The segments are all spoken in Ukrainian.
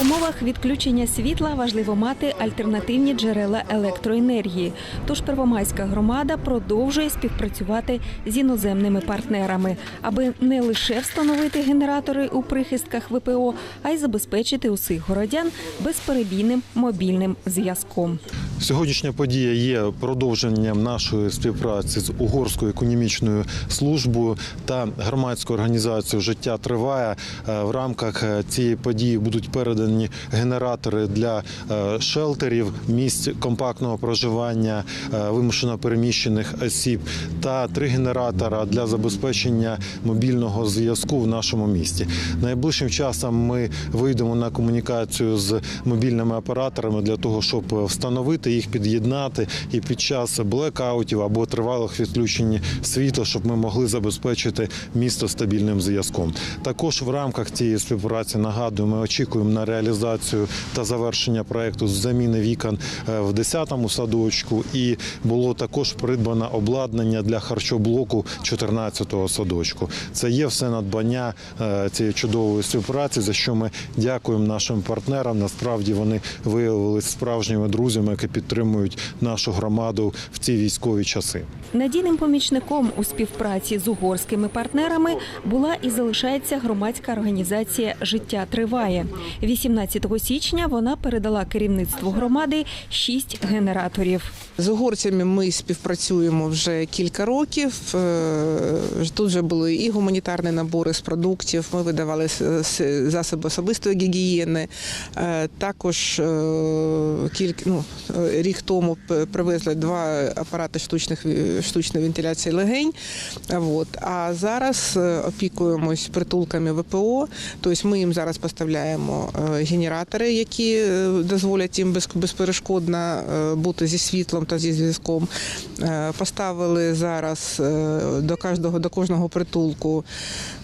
Умовах відключення світла важливо мати альтернативні джерела електроенергії. Тож Первомайська громада продовжує співпрацювати з іноземними партнерами, аби не лише встановити генератори у прихистках ВПО, а й забезпечити усіх городян безперебійним мобільним зв'язком. Сьогоднішня подія є продовженням нашої співпраці з угорською економічною службою та громадською організацією Життя триває. Е, В рамках е, цієї події будуть передані генератори для е, шелтерів, місць компактного проживання вимушено переміщених осіб та три генератора для забезпечення мобільного зв'язку в нашому місті. Найближчим часом ми вийдемо на комунікацію з мобільними операторами для того, щоб встановити їх, під'єднати і під час блекаутів або тривалих відключень світла, щоб ми могли забезпечити місто стабільним зв'язком. Також в рамках цієї співпраці нагадую, ми очікуємо на реалізацію та завершення проекту з заміни вікон е, в 10-му садочку. І було також придбано обладнання для харчоблоку 14-го садочку. Це є все надбання е, цієї чудової співпраці, за що ми дякуємо нашим партнерам. Насправді вони виявилися справжніми друзями, які підтримують нашу громаду в ці військові часи. Надійним помічником у співпраці з угорськими партнерами була і залишається громадська організація Життя триває. 18 січня вона передала керівництву громади шість генераторів. З угорцями ми співпрацюємо вже кілька років. Е, Тут вже були і гуманітарні набори з продуктів. Ми видавали засоби особистої гігієни. Е, Також е, кілька ну, рік тому привезли два апарати штучних штучної вентиляції легень. От. А зараз опікуємось притулками ВПО. Тобто ми їм зараз поставляємо генератори, які дозволять їм безперешкодно бути зі світлом та зі зв'язком. Е, Поставили зараз е, до кожного до кожного притулку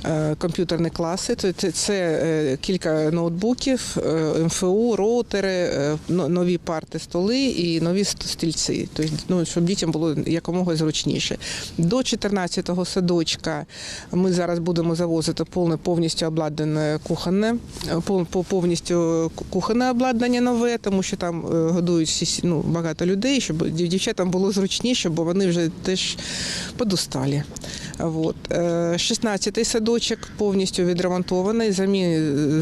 е, комп'ютерні класи. Це, кілька ноутбуків, МФУ, роутери, нові парти столи і нові стільці. Тобто, ну, щоб дітям було якомога зручніше. До 14-го садочка ми зараз будемо завозити повне повністю обладнане кухонне, по- повністю кухонне обладнання нове, тому що там годують ну, багато людей, щоб дівчатам було зручніше, бо вони вже теж подусталі. От. Е, 16-й садочок повністю відремонтований.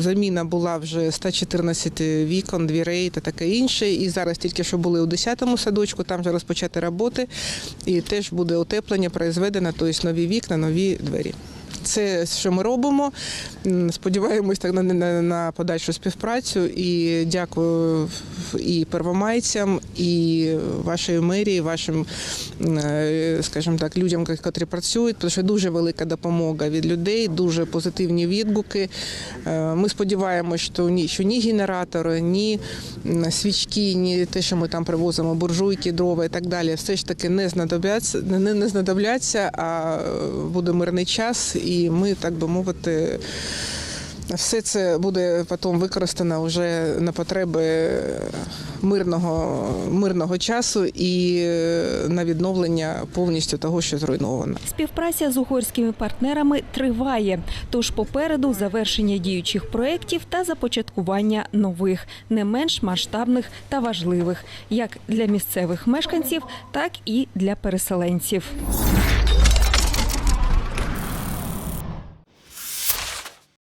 Заміна була вже 114 вікон, дверей та таке інше. І зараз тільки що були у 10-му садочку, там вже розпочати роботи. І теж буде утеплення произведено, тобто нові вікна, нові двері. Це що ми робимо. Сподіваємось так на, на, на подальшу співпрацю. І дякую і первомайцям, і вашій мерії, вашим, е, скажімо так, людям, котрі працюють, тому що дуже велика допомога від людей, дуже позитивні відгуки. Е, Ми сподіваємося, що ні, що ні генератори, ні свічки, ні те, що ми там привозимо, буржуйки, дрова і так далі, все ж таки не знадобляться, не, не знадобляться, а буде мирний час, і ми, так би мовити, все це буде потім використано вже на потреби мирного, мирного часу і на відновлення повністю того, що зруйновано. Співпраця з угорськими партнерами триває. Тож попереду завершення діючих проєктів та започаткування нових, не менш масштабних та важливих, як для місцевих мешканців, так і для переселенців.